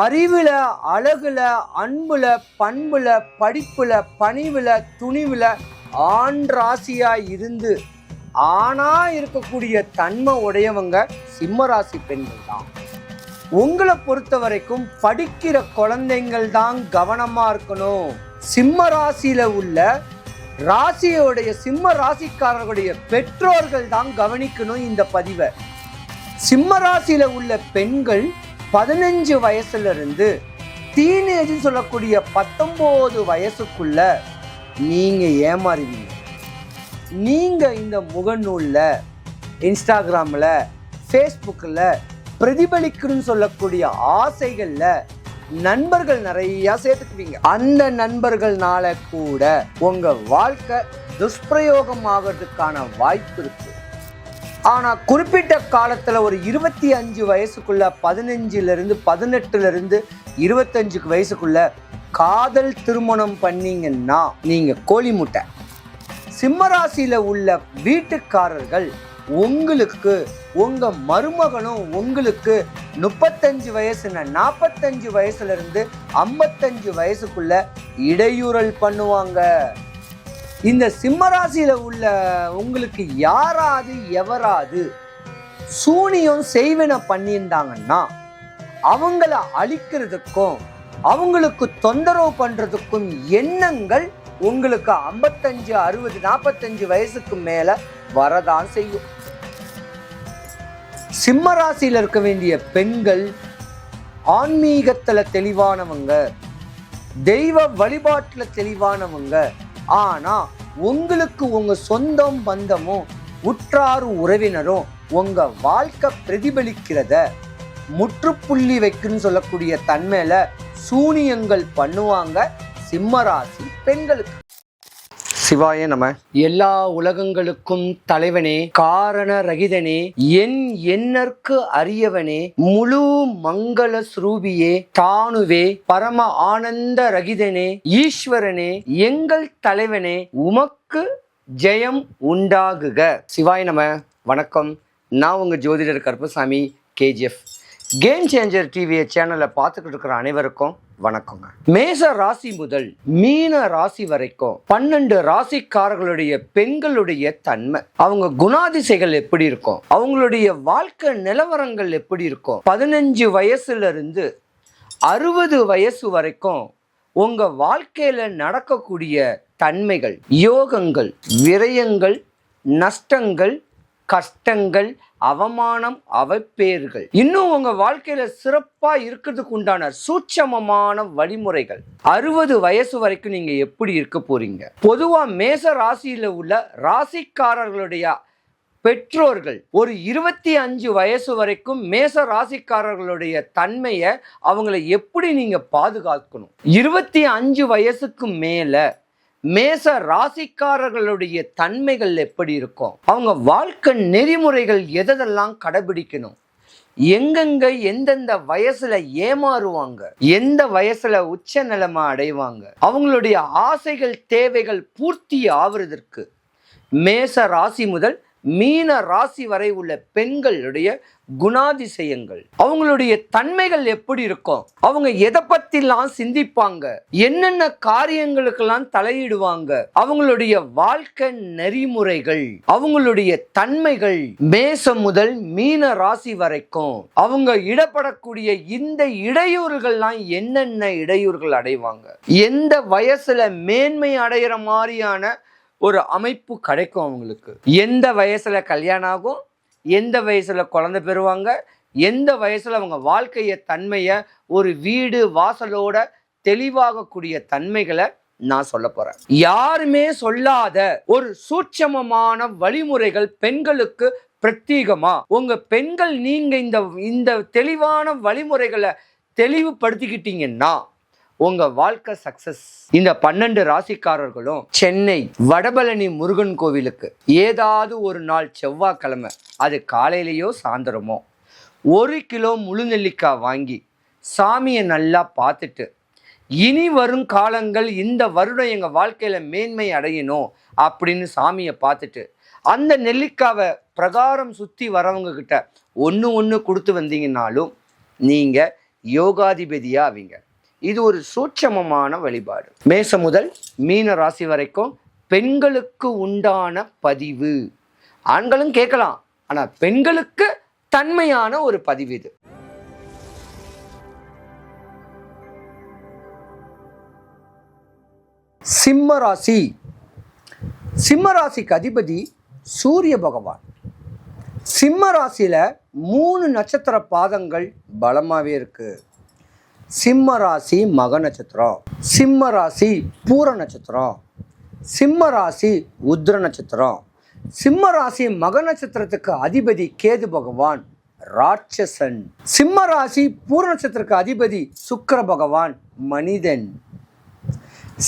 அறிவில் அழகுல அன்புல பண்புல படிப்புல பணிவுல துணிவில் ஆண் ராசியாக இருந்து ஆணாக இருக்கக்கூடிய தன்மை உடையவங்க சிம்மராசி பெண்கள் தான். உங்களை பொறுத்த வரைக்கும் படிக்கிற குழந்தைங்கள் தான் கவனமாக இருக்கணும். சிம்ம ராசியில் உள்ள ராசியோடைய சிம்ம ராசிக்காரர்களுடைய பெற்றோர்கள் தான் கவனிக்கணும் இந்த பதிவை. சிம்ம ராசியில் உள்ள பெண்கள் பதினஞ்சு வயசுல இருந்து சொல்லக்கூடிய பத்தொம்போது வயசுக்குள்ள நீங்க ஏமாறுவீங்க. நீங்க இந்த முகநூலில் இன்ஸ்டாகிராமில் ஃபேஸ்புக்கில் பிரதிபலிக்கணும்னு சொல்லக்கூடிய ஆசைகளில் நண்பர்கள் நிறையா சேர்த்துக்குவீங்க. அந்த நண்பர்கள்னால கூட உங்கள் வாழ்க்கை துஷ்பிரயோகம் ஆகிறதுக்கான வாய்ப்பு இருக்கு. ஆனால் குறிப்பிட்ட காலத்தில் ஒரு இருபத்தி அஞ்சு வயசுக்குள்ள பதினஞ்சுலேருந்து பதினெட்டுலேருந்து பதினெட்டுல இருபத்தஞ்சு வயசுக்குள்ள காதல் திருமணம் பண்ணீங்கன்னா நீங்கள் கோழி முட்டை. சிம்மராசியில் உள்ள வீட்டுக்காரர்கள் உங்களுக்கு உங்கள் மருமகனும் உங்களுக்கு முப்பத்தஞ்சு வயசுன நாற்பத்தஞ்சு வயசுலேருந்து ஐம்பத்தஞ்சு வயசுக்குள்ள இடையூறல் பண்ணுவாங்க. இந்த சிம்மராசியில் உள்ள உங்களுக்கு யாராவது எவராது சூனியம் செய்வன பண்ணியிருந்தாங்கன்னா அவங்கள அழிக்கிறதுக்கும் அவங்களுக்கு தொந்தரவு பண்ணுறதுக்கும் எண்ணங்கள் உங்களுக்கு ஐம்பத்தஞ்சு அறுபது நாற்பத்தஞ்சு வயசுக்கு மேலே வரதான் செய்யும். சிம்மராசியில் இருக்க வேண்டிய பெண்கள் ஆன்மீகத்தில் தெளிவானவங்க தெய்வ வழிபாட்டில் தெளிவானவங்க ஆனா உங்களுக்கு உங்க சொந்தம் பந்தமும் உற்றார் உறவினரும் உங்க வாழ்க்கை பிரதிபலிக்கிறத முற்றுப்புள்ளி வைக்குன்னு சொல்லக்கூடிய தன்மையில சூனியங்கள் பண்ணுவாங்க. சிம்மராசி பெண்களுக்கு. சிவாய நம. எல்லா உலகங்களுக்கும் தலைவனே காரண ரகிதனே என் எண்ணற்கு அரியவனே முழு மங்கள ஸ்ரூபியே தானுவே பரம ஆனந்த ரகிதனே ஈஸ்வரனே எங்கள் தலைவனே உமக்கு ஜெயம் உண்டாகுக. சிவாய நம. வணக்கம். நான் உங்க ஜோதிடர் கருப்பசாமி கேஜிஎஃப் கேம் சேஞ்சர் டிவியை சேனலை பார்த்துக்கிட்டு இருக்கிற அனைவருக்கும் வணக்கங்க. மேச ராசி முதல் மீன ராசி வரைக்கும் பன்னெண்டு ராசிக்காரர்களுடைய பெண்களுடைய தன்மை. அவங்க குணாதிசைகள் எப்படி இருக்கும்? அவங்களுடைய வாழ்க்கை நிலவரங்கள் எப்படி இருக்கும்? பதினஞ்சு வயசுல இருந்து அறுபது வயசு வரைக்கும் உங்க வாழ்க்கையில நடக்கக்கூடிய தன்மைகள் யோகங்கள் விரயங்கள் நஷ்டங்கள் கஷ்டங்கள் அவமானம் அவப்பேர்கள் இன்னும் உங்க வாழ்க்கையில சிறப்பா இருக்கிறதுக்கு உண்டான சூட்சமமான வழிமுறைகள். அறுபது வயசு வரைக்கும் நீங்க எப்படி இருக்க போறீங்க? பொதுவா மேச ராசியில உள்ள ராசிக்காரர்களுடைய பெற்றோர்கள் ஒரு இருபத்தி அஞ்சு வயசு வரைக்கும் மேச ராசிக்காரர்களுடைய தன்மையை அவங்கள எப்படி நீங்க பாதுகாக்கணும்? இருபத்தி அஞ்சு வயசுக்கு மேல மேச ராசிக்காரர்களுடைய தன்மைகள் எப்படி இருக்கும்? அவங்க வாழ்க்கை நெறிமுறைகள் எதெல்லாம் கடைபிடிக்கணும்? எங்கெங்க எந்தெந்த வயசுல ஏமாறுவாங்க? எந்த வயசுல உச்ச நிலைமை அடைவாங்க? அவங்களுடைய ஆசைகள் தேவைகள் பூர்த்தி ஆவறதற்கு மேச ராசி முதல் மீன ராசி வரை உள்ள பெண்களுடைய குணாதிசயங்கள். அவங்களுடைய தன்மைகள் எப்படி இருக்கும்? அவங்க எதை பத்திலாம் சிந்திப்பாங்க? என்னென்ன காரியங்களுக்கெல்லாம் தலையிடுவாங்க? அவங்களுடைய வாழ்க்கை நெறிமுறைகள் அவங்களுடைய தன்மைகள் மேசம் முதல் மீன ராசி வரைக்கும். அவங்க இடப்படக்கூடிய இந்த இடையூறுகள்லாம் என்னென்ன இடையூறுகள் அடைவாங்க? எந்த வயசுல மேன்மை அடைகிற மாதிரியான ஒரு அமைப்பு கிடைக்கும் அவங்களுக்கு. எந்த வயசில் கல்யாணம் ஆகும் எந்த வயசில் குழந்தை பெறுவாங்க எந்த வயசில் அவங்க வாழ்க்கையை தன்மையை ஒரு வீடு வாசலோட தெளிவாகக்கூடிய தன்மைகளை நான் சொல்ல போறேன். யாருமே சொல்லாத ஒரு சூட்சமமான வழிமுறைகள் பெண்களுக்கு பிரத்யேகமா? உங்க பெண்கள் நீங்க இந்த இந்த தெளிவான வழிமுறைகளை தெளிவுபடுத்திக்கிட்டீங்கன்னா உங்க வாழ்க்கை சக்சஸ் இந்த பன்னெண்டு ராசிக்காரர்களும் சென்னை வடபழனி முருகன் கோவிலுக்கு ஏதாவது ஒரு நாள் செவ்வாய்க்கிழமை அது காலையிலேயோ சாயந்தரமோ ஒரு கிலோ முழு நெல்லிக்காய் வாங்கி சாமியை நல்லா பார்த்துட்டு இனி வரும் காலங்கள் இந்த வருடம் எங்கள் வாழ்க்கையில் மேன்மை அடையணும் அப்படின்னு சாமியை பார்த்துட்டு அந்த நெல்லிக்காவை பிரகாரம் சுற்றி வரவங்க கிட்ட ஒன்று ஒன்று கொடுத்து வந்தீங்கன்னாலும் நீங்கள் யோகாதிபதியா ஆவீங்க. இது ஒரு சூட்சமமான வழிபாடு. மேச முதல் மீன ராசி வரைக்கும் பெண்களுக்கு உண்டான பதிவு. ஆண்களும் கேட்கலாம் ஆனா பெண்களுக்கு தன்மையான ஒரு பதிவு இது. சிம்ம ராசி. சிம்ம ராசிக்கு அதிபதி சூரிய பகவான். சிம்ம ராசியில மூணு நட்சத்திர பாதங்கள் பலமாவே இருக்கு. சிம்ம ராசி மக நட்சத்திரம். சிம்ம ராசி பூர நட்சத்திரம். சிம்ம ராசி உத்ர நட்சத்திரம். சிம்ம ராசி மக நட்சத்திரத்துக்கு அதிபதி கேது பகவான் ராட்சசன். சிம்ம ராசி பூர நட்சத்திரத்துக்கு அதிபதி சுக்கர பகவான் மனிதன்.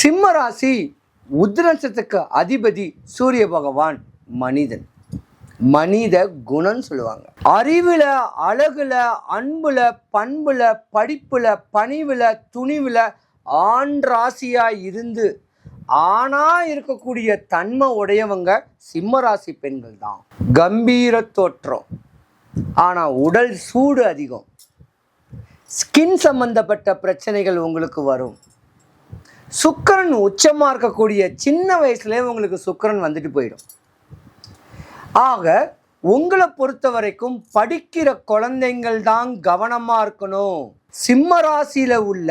சிம்ம ராசி உத்ர நட்சத்திரத்துக்கு அதிபதி சூரிய பகவான் மனிதன். மனித குணம்னு சொல்லுவாங்க. அறிவில் அழகுல அன்புல பண்புல படிப்புல பணிவில் துணிவில் ஆண் ராசியாக இருந்து ஆணா இருக்கக்கூடிய தன்மை உடையவங்க சிம்ம ராசி பெண்கள் தான். கம்பீர தோற்றம். ஆனால் உடல் சூடு அதிகம். ஸ்கின் சம்பந்தப்பட்ட பிரச்சனைகள் உங்களுக்கு வரும். சுக்கிரன் உச்சமாக இருக்கக்கூடிய சின்ன வயசுலேயே உங்களுக்கு சுக்கிரன் வந்துட்டு போயிடும். ஆக உங்களை பொறுத்த வரைக்கும் படிக்கிற குழந்தைங்கள் தான் கவனமாக இருக்கணும். சிம்ம ராசியில் உள்ள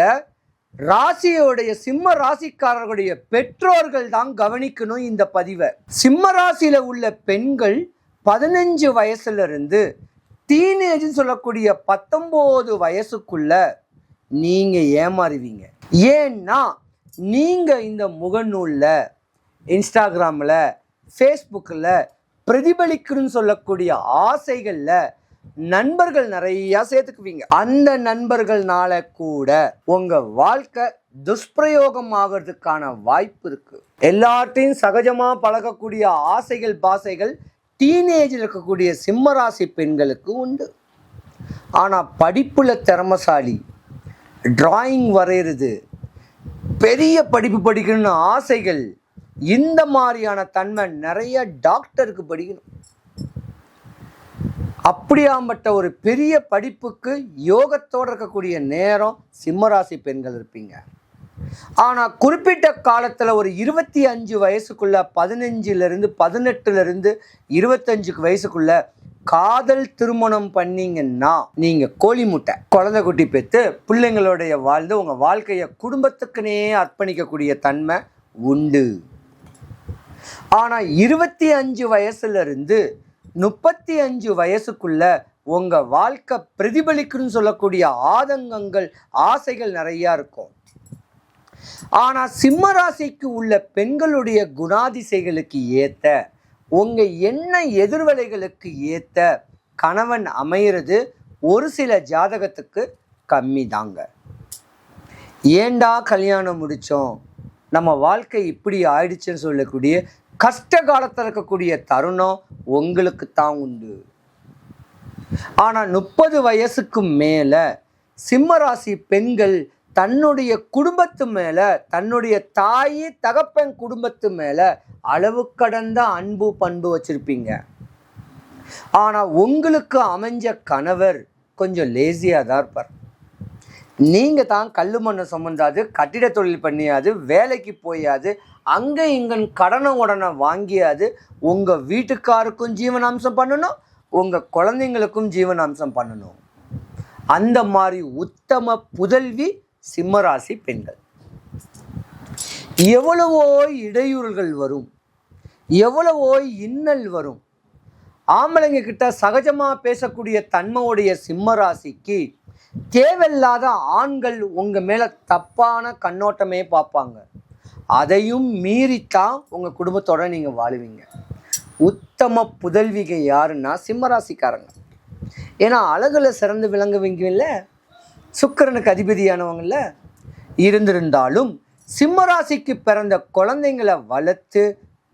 ராசியோடைய சிம்ம ராசிக்காரர்களுடைய பெற்றோர்கள் தான் கவனிக்கணும் இந்த பதிவை. சிம்ம ராசியில் உள்ள பெண்கள் பதினஞ்சு வயசுலேருந்து டீனேஜ்னு சொல்லக்கூடிய பத்தொம்போது வயசுக்குள்ள நீங்கள் ஏமாறுவீங்க. ஏன்னா நீங்கள் இந்த முகநூலில் இன்ஸ்டாகிராமில் ஃபேஸ்புக்கில் பிரதிபலிக்கணும்னு சொல்லக்கூடிய ஆசைகளில் நண்பர்கள் நிறையா சேர்த்துக்குவீங்க. அந்த நண்பர்கள்னால கூட உங்க வாழ்க்கை துஷ்பிரயோகம் ஆகிறதுக்கான வாய்ப்பு இருக்கு. எல்லார்ட்டையும் சகஜமா பழகக்கூடிய ஆசைகள் பாசைகள் டீனேஜில் இருக்கக்கூடிய சிம்மராசி பெண்களுக்கு உண்டு. ஆனால் படிப்புல திறமசாலி டிராயிங் வரைகிறது பெரிய படிப்பு படிக்கணும்னு ஆசைகள் இந்த மாதிரியான தன்மை நிறைய டாக்டருக்கு படிக்கணும். அப்படியாம்பட்ட ஒரு பெரிய படிப்புக்கு யோகத்தோடு இருக்கக்கூடிய நேரம் சிம்மராசி பெண்கள் இருப்பீங்க. ஆனால் குறிப்பிட்ட காலத்தில் ஒரு இருபத்தி அஞ்சு வயசுக்குள்ள பதினஞ்சுலேருந்து பதினெட்டுலேருந்து இருபத்தஞ்சுக்கு வயசுக்குள்ள காதல் திருமணம் பண்ணீங்கன்னா நீங்கள் கோழி முட்டை குழந்தை குட்டி பெற்று பிள்ளைங்களுடைய வாழ்ந்து உங்கள் வாழ்க்கையை குடும்பத்துக்குனே அர்ப்பணிக்கக்கூடிய தன்மை உண்டு. ஆனால் இருபத்தி அஞ்சு வயசுலேருந்து முப்பத்தி அஞ்சு வயசுக்குள்ள உங்கள் வாழ்க்கை பிரதிபலிக்குன்னு சொல்லக்கூடிய ஆதங்கங்கள் ஆசைகள் நிறையா இருக்கும். ஆனால் சிம்ம ராசிக்கு உள்ள பெண்களுடைய குணாதிசைகளுக்கு ஏற்ற உங்கள் எண்ண எதிர்வலைகளுக்கு ஏற்ற கணவன் அமையிறது ஒரு சில ஜாதகத்துக்கு கம்மி தாங்க ஏண்டா கல்யாணம் முடித்தோம் நம்ம வாழ்க்கை இப்படி ஆயிடுச்சுன்னு சொல்லக்கூடிய கஷ்ட காலத்தில் இருக்கக்கூடிய தருணம் உங்களுக்கு தான் உண்டு. ஆனால் முப்பது வயசுக்கு மேலே சிம்மராசி பெண்கள் தன்னுடைய குடும்பத்து மேலே தன்னுடைய தாய் தகப்பன் குடும்பத்து மேலே அளவு கடந்த அன்பு பண்பு வச்சுருப்பீங்க. ஆனால் உங்களுக்கு அமைஞ்ச கணவர் கொஞ்சம் லேசியாக தான் இருப்பார். நீங்கள் தான் கல் மண்ணை சுமந்தாது கட்டிட தொழில் பண்ணியாது வேலைக்கு போயாது அங்கே இங்கன் கடனை உடனே வாங்கியாது உங்கள் வீட்டுக்காருக்கும் ஜீவனாம்சம் பண்ணணும் உங்கள் குழந்தைங்களுக்கும் ஜீவனாம்சம் பண்ணணும். அந்த மாதிரி உத்தம புதல்வி சிம்மராசி பெண்கள். எவ்வளவோ இடையூறுகள் வரும் எவ்வளவோ இன்னல் வரும். ஆம்பளைங்க கிட்ட சகஜமாக பேசக்கூடிய தன்மையுடைய சிம்மராசிக்கு தேவையில்லாத ஆண்கள் உங்கள் மேலே தப்பான கண்ணோட்டமே பார்ப்பாங்க. அதையும் மீறித்தான் உங்கள் குடும்பத்தோட நீங்கள் வாழுவீங்க. உத்தம புதல்விகை யாருன்னா சிம்மராசிக்காரங்க. ஏன்னா அழகில் சிறந்து விளங்குவீங்கல்ல சுக்கிரனுக்கு அதிபதியானவங்கள இருந்திருந்தாலும் சிம்மராசிக்கு பிறந்த குழந்தைங்களை வளர்த்து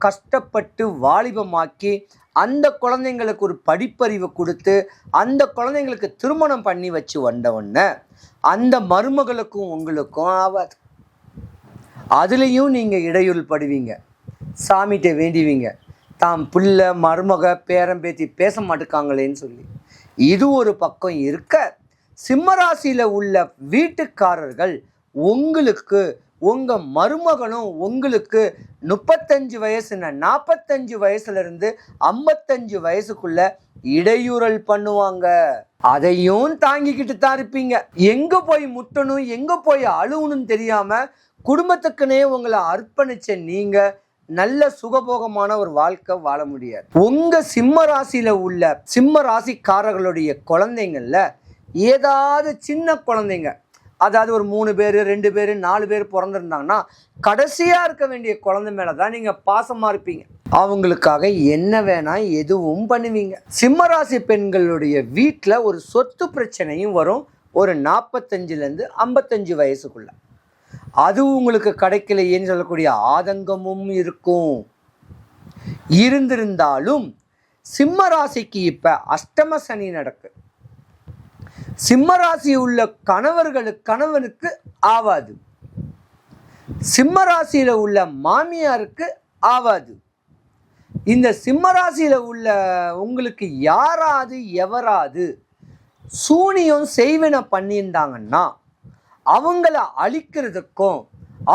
கஷ்டப்பட்டு வாலிபமாக்கி அந்த குழந்தைங்களுக்கு ஒரு படிப்பறிவு கொடுத்து அந்த குழந்தைங்களுக்கு திருமணம் பண்ணி வச்சு வந்தவொடனே அந்த மருமகளுக்கும் உங்களுக்கும் ஆகாது அதுலேயும் நீங்கள் இடையூறு படுவீங்க. சாமிகிட்ட வேண்டிவீங்க. தாம் பிள்ளை மருமக பேரம்பேத்தி பேச மாட்டுக்காங்களேன்னு சொல்லி. இது ஒரு பக்கம் இருக்க சிம்மராசியில் உள்ள வீட்டுக்காரர்கள் உங்களுக்கு உங்கள் மருமகனும் உங்களுக்கு முப்பத்தஞ்சு வயசுன நாற்பத்தஞ்சு வயசுலேருந்து ஐம்பத்தஞ்சு வயசுக்குள்ள இடையூறல் பண்ணுவாங்க. அதையும் தாங்கிக்கிட்டு தான் இருப்பீங்க. எங்கே போய் முட்டணும் எங்கே போய் அழுவணும்னு தெரியாமல் குடும்பத்துக்குனே உங்களை அர்ப்பணிச்ச நீங்கள் நல்ல சுகபோகமான ஒரு வாழ்க்கை வாழ முடியாது. உங்கள் சிம்ம ராசியில் உள்ள சிம்ம ராசிக்காரர்களுடைய குழந்தைங்கள்ல ஏதாவது சின்ன குழந்தைங்க அதாவது ஒரு மூணு பேர் ரெண்டு பேர் நாலு பேர் பிறந்திருந்தாங்கன்னா கடைசியாக இருக்க வேண்டிய குழந்தை மேலே தான் நீங்கள் பாசமாக இருப்பீங்க. அவங்களுக்காக என்ன வேணால் எதுவும் பண்ணுவீங்க. சிம்மராசி பெண்களுடைய வீட்டில் ஒரு சொத்து பிரச்சனையும் வரும். ஒரு நாற்பத்தஞ்சிலேருந்து ஐம்பத்தஞ்சு வயசுக்குள்ள. அது உங்களுக்கு கிடைக்கலையேன்னு சொல்லக்கூடிய ஆதங்கமும் இருக்கும். இருந்திருந்தாலும் சிம்ம ராசிக்கு அஷ்டம சனி நடக்கு. சிம்ம ராசி உள்ள கணவர்களுக்கு கணவனுக்கு ஆவாது. சிம்மராசியில் உள்ள மாமியாருக்கு ஆவாது. இந்த சிம்மராசியில் உள்ள உங்களுக்கு யாராவது எவராது சூனியம் செய்வன பண்ணியிருந்தாங்கன்னா அவங்கள அழிக்கிறதுக்கும்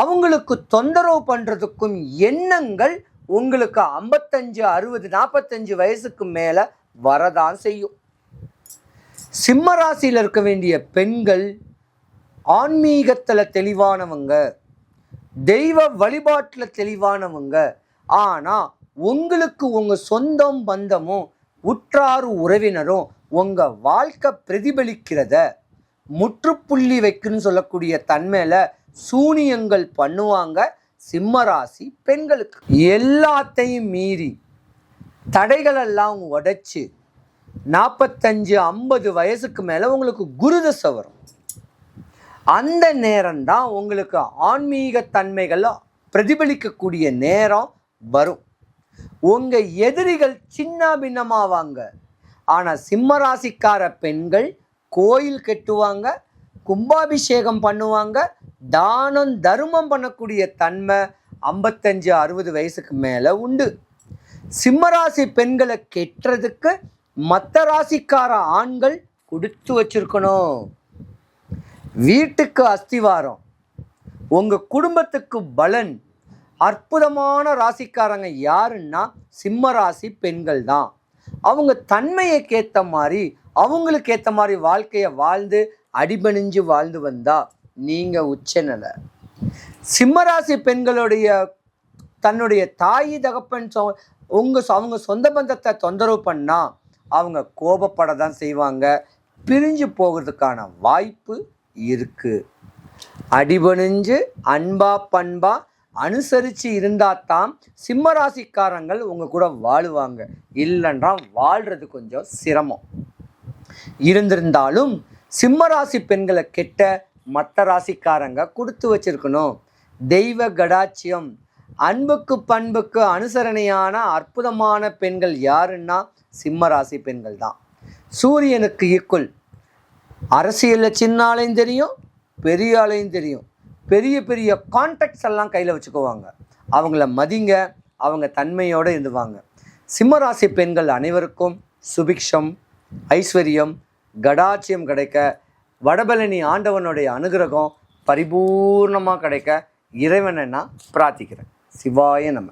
அவங்களுக்கு தொந்தரவு பண்ணுறதுக்கும் எண்ணங்கள் உங்களுக்கு ஐம்பத்தஞ்சு அறுபது நாற்பத்தஞ்சு வயசுக்கு மேலே வரதான் செய்யும். சிம்ம ராசியில் இருக்க வேண்டிய பெண்கள் ஆன்மீகத்தில் தெளிவானவங்க தெய்வ வழிபாட்டில் தெளிவானவங்க. ஆனால் உங்களுக்கு உங்கள் சொந்தம் பந்தமும் உற்றார் உறவினரும் உங்கள் வாழ்க்கை பிரதிபலிக்கிறத முற்றுப்புள்ளி வைக்குன்னு சொல்லக்கூடிய தன்மையில் சூனியங்கள் பண்ணுவாங்க சிம்மராசி பெண்களுக்கு. எல்லாத்தையும் மீறி தடைகளெல்லாம் உடைச்சு நாற்பத்தஞ்சு ஐம்பது வயசுக்கு மேலே உங்களுக்கு குருதசை வரும். அந்த நேரம் தான் உங்களுக்கு ஆன்மீக தன்மைகள் பிரதிபலிக்கக்கூடிய நேரம் வரும். உங்கள் எதிரிகள் சின்ன பின்னமாவாங்க. ஆனால் சிம்மராசிக்கார பெண்கள் கோயில் கட்டுவாங்க கும்பாபிஷேகம் பண்ணுவாங்க தானம் தர்மம் பண்ணக்கூடிய தன்மை ஐம்பத்தஞ்சு அறுபது வயசுக்கு மேலே உண்டு. சிம்மராசி பெண்களை கெட்டுறதுக்கு மற்ற ராசிக்கார ஆண்கள் கொடுத்து வச்சிருக்கணும். வீட்டுக்கு அஸ்திவாரம். உங்கள் குடும்பத்துக்கு பலன். அற்புதமான ராசிக்காரங்க யாருன்னா சிம்ம ராசி பெண்கள் தான். அவங்க தன்மையைக்கேற்ற மாதிரி அவங்களுக்கு ஏற்ற மாதிரி வாழ்க்கையை வாழ்ந்து அடிபணிஞ்சு வாழ்ந்து வந்தால் நீங்கள் உச்ச உச்சநிலை சிம்மராசி பெண்களுடைய தன்னுடைய தாய் தகப்பன் சொ- உங்கள் அவங்க சொந்த பந்தத்தை தொந்தரவு பண்ணால் அவங்க கோபப்பட தான் செய்வாங்க. பிரிஞ்சு போகிறதுக்கான வாய்ப்பு இருக்கு. அடிபணிஞ்சு அன்பா பண்பா அனுசரித்து இருந்தால் தான் சிம்மராசிக்காரங்கள் உங்கள் கூட வாழுவாங்க. இல்லைன்றா வாழ்கிறது கொஞ்சம் சிரமம். இருந்திருந்தாலும் சிம்மராசி பெண்களை கெட்ட மற்ற ராசிக்காரங்க கொடுத்து வச்சிருக்கணும். தெய்வ கடாட்சியம் அன்புக்கு பண்புக்கு அனுசரணையான அற்புதமான பெண்கள் யாருன்னா சிம்ம ராசி பெண்கள் தான். சூரியனுக்கு ஈக்குவல் அரசியலில் சின்ன ஆளையும் தெரியும் பெரிய ஆளையும் தெரியும். பெரிய பெரிய கான்டாக்ட்ஸ் எல்லாம் கையில் வச்சுக்குவாங்க. அவங்கள மதிங்க அவங்க தன்மையோடு இருந்துவாங்க. சிம்மராசி பெண்கள் அனைவருக்கும் சுபிக்ஷம் ஐஸ்வர்யம் கடாட்சியம் கிடைக்க வடபழனி ஆண்டவனுடைய அனுகிரகம் பரிபூர்ணமாக கிடைக்க இறைவனை நான் பிரார்த்திக்கிறேன். சிவாய நம்ம